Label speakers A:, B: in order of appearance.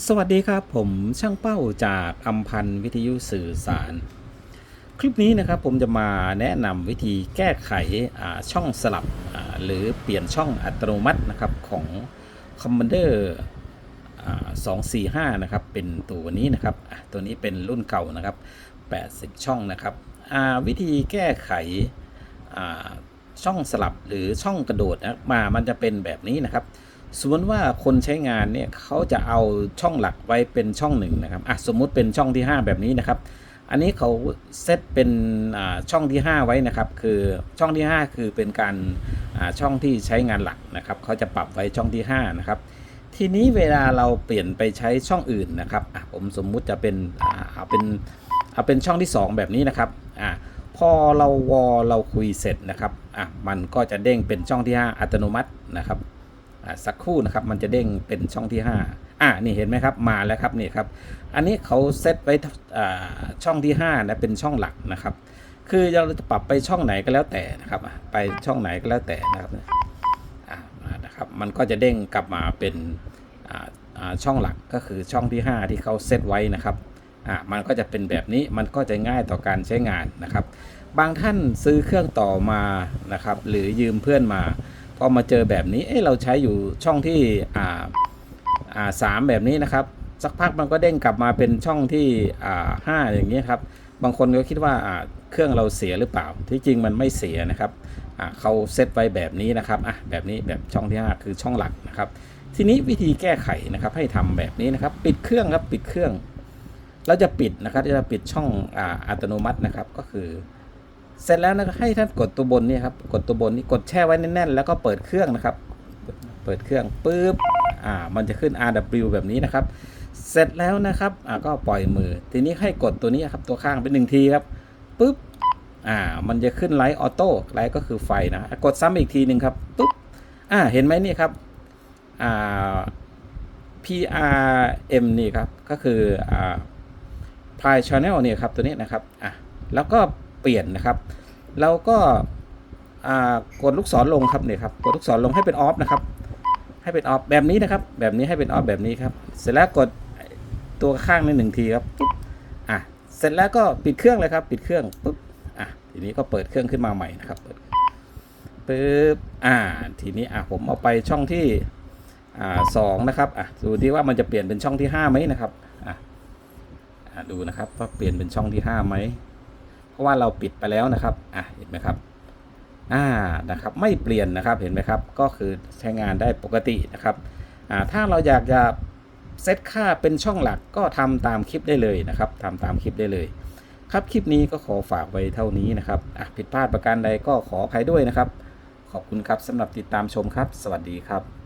A: สวัสดีครับผมช่างเป้าจากอัมพันธ์วิทยุสื่อสาร คลิปนี้นะครับผมจะมาแนะนำวิธีแก้ไขช่องสลับหรือเปลี่ยนช่องอัตโนมัตินะครับของ Commander อ่า245 นะครับ เป็นตัวนี้นะครับตัวนี้เป็นรุ่นเก่านะครับ 80 ช่องนะครับวิธีแก้ไขช่องสลับหรือช่องกระโดดนะมามันจะเป็นแบบนี้นะครับ สมมติว่าคนใช้งานเนี่ยเขาจะเอาช่องหลักไว้เป็นช่องหนึ่งนะครับอะสมมุติเป็นช่องที่ 5 แบบนี้นะครับ อันนี้เขาเซตเป็นอ่าช่องที่ 5 ไว้นะครับ คือช่องที่ 5 คือเป็นการอ่าช่องที่ใช้งานหลักนะครับเขาจะปรับไว้ช่องที่5นะครับทีนี้เวลาเราเปลี่ยนไปใช้ช่องอื่นนะครับอะผมสมมุติจะเป็นอ่าเอาเป็นเอาเป็นช่องที่ 2 แบบนี้นะครับอะพอเราวอเราคุยเสร็จนะครับอะมันก็จะเด้งเป็นช่องที่ 5 อัตโนมัตินะครับ สักครู่นะครับมันจะเด้งเป็นช่องที่ 5 อ่านี่เห็นไหมครับมาแล้วครับนี่ครับ อันนี้เขาเซตไว้อ่าช่องที่5นะเป็นช่องหลักนะครับ คือเราจะปรับไปช่องไหนก็แล้วแต่นะครับ ไปช่องไหนก็แล้วแต่นะครับอ่านะครับ มันก็จะเด้งกลับมาเป็นอ่าช่องหลักก็คือช่องที่ 5 ที่เขาเซตไว้นะครับอ่ามันก็จะเป็นแบบนี้มันก็จะง่ายต่อการใช้งานนะครับ บางท่านซื้อเครื่องต่อมานะครับ หรือยืมเพื่อนมา พอมาเจอแบบนี้เอ้เราใช้อยู่ช่องที่อ่าอ่าสามแบบนี้นะครับ สักพักมันก็เด้งกลับมาเป็นช่องที่อ่าห้าอย่างนี้ครับ บางคนก็คิดว่าอ่าเครื่องเราเสียหรือเปล่า ที่จริงมันไม่เสียนะครับอ่าเขาเซตไว้แบบนี้นะครับอะแบบนี้แบบช่องที่ 5 คือช่องหลักนะครับ ทีนี้วิธีแก้ไขนะครับให้ทำแบบนี้นะครับ ปิดเครื่องครับปิดเครื่องเราจะปิดนะครับจะปิดช่องอ่าอัตโนมัตินะครับก็คือ เสร็จแล้วนะให้ท่านกดตัวบนนี่ครับกดตัวบนนี่กดแช่ไว้แน่นๆแล้วก็เปิดเครื่องนะครับ เปิดเครื่องปุ๊บอ่ามันจะขึ้น RW แบบนี้นะครับ เสร็จแล้วนะครับอ่าก็ปล่อยมือ ทีนี้ให้กดตัวนี้ครับตัวข้างเป็นหนึ่งทีครับปุ๊บอ่ามันจะขึ้นไลท์ออโต้ไลท์ก็คือไฟนะกดซ้ำอีกทีหนึ่งครับปุ๊บอ่าเห็นไหมนี่ครับอ่า PRM นี่ครับก็คืออ่าพายชาแนลเนี่ยครับตัวนี้นะครับอะแล้วก็ เปลี่ยนนะครับ เราก็กดลูกศรลงครับเนี่ยครับกดลูกศรลงให้เป็นออฟนะครับให้เป็นออฟแบบนี้นะครับ แบบนี้ให้เป็นออฟแบบนี้ครับ เสร็จแล้วกดตัวข้างในหนึ่งทีครับปุ๊บอะเสร็จแล้วก็ปิดเครื่องเลยครับ ปิดเครื่องปุ๊บอะทีนี้ก็เปิดเครื่องขึ้นมาใหม่นะครับเปิดปุ๊บอ่าทีนี้อะผมเอาไปช่องที่อ่าสองนะครับอะดูที่ว่ามันจะเปลี่ยนเป็นช่องที่ห้าไหมนะครับอะอะดูนะครับว่าเปลี่ยนเป็นช่องที่5ไหม เพราะว่าเราปิดไปแล้วนะครับอะเห็นไหมครับอ่านะครับไม่เปลี่ยนนะครับเห็นไหมครับ ก็คือใช้งานได้ปกตินะครับอ่าถ้าเราอยากจะเซตค่าเป็นช่องหลักก็ทำตามคลิปได้เลยนะครับทำตามคลิปได้เลย ครับคลิปนี้ก็ขอฝากไว้เท่านี้นะครับอะผิดพลาดประการใดก็ขออภัยด้วยนะครับ ขอบคุณครับสำหรับติดตามชมครับ สวัสดีครับ